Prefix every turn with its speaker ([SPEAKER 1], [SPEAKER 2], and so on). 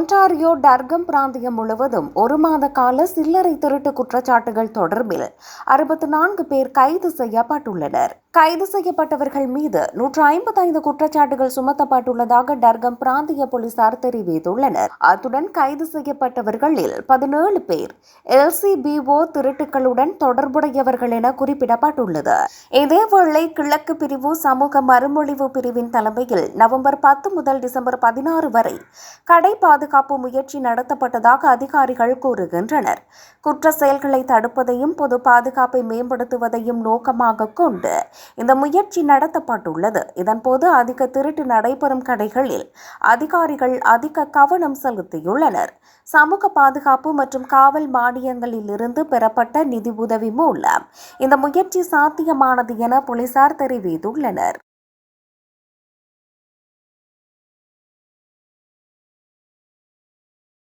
[SPEAKER 1] Ontario டர்கம் பிராந்தியம் முழுவதும் ஒரு மாத கால சில்லறை திருட்டு குற்றச்சாட்டுகள் தொடர்பில் அறுபத்தி நான்கு பேர் கைது செய்யப்பட்டுள்ளனர். கைது செய்யப்பட்டவர்கள் மீது நூற்று ஐம்பத்தைந்து குற்றச்சாட்டுகள் சுமத்தப்பட்டுள்ளதாக டர்கம் பிராந்திய போலீசார் தெரிவித்துள்ளனர். அத்துடன் கைது செய்யப்பட்டவர்களில் பதினேழு பேர் எல்சிபிஓ திருட்டுகளுடன் தொடர்புடையவர்கள் என குறிப்பிடப்பட்டுள்ளது. இதேவேளை கிழக்கு பிரிவு சமூக மறுமொழிவு பிரிவின் தலைமையில் நவம்பர் பத்து முதல் டிசம்பர் பதினாறு வரை கடை பாதுகாப்பு முயற்சி நடத்தப்பட்டதாக அதிகாரிகள் கூறுகின்றனர். குற்ற செயல்களை தடுப்பதையும் பொது பாதுகாப்பை மேம்படுத்துவதையும் நோக்கமாக கொண்டு இந்த முயற்சி நடத்தப்பட்டுள்ளது. இதன்போது அதிக திருட்டு நடைபெறும் கடைகளில் அதிகாரிகள் அதிக கவனம் செலுத்தியுள்ளனர். சமூக பாதுகாப்பு மற்றும் காவல் மானியங்களில் இருந்து பெறப்பட்ட நிதி உதவி மூலம் இந்த முயற்சி சாத்தியமானது என போலீசார் தெரிவித்துள்ளனர்.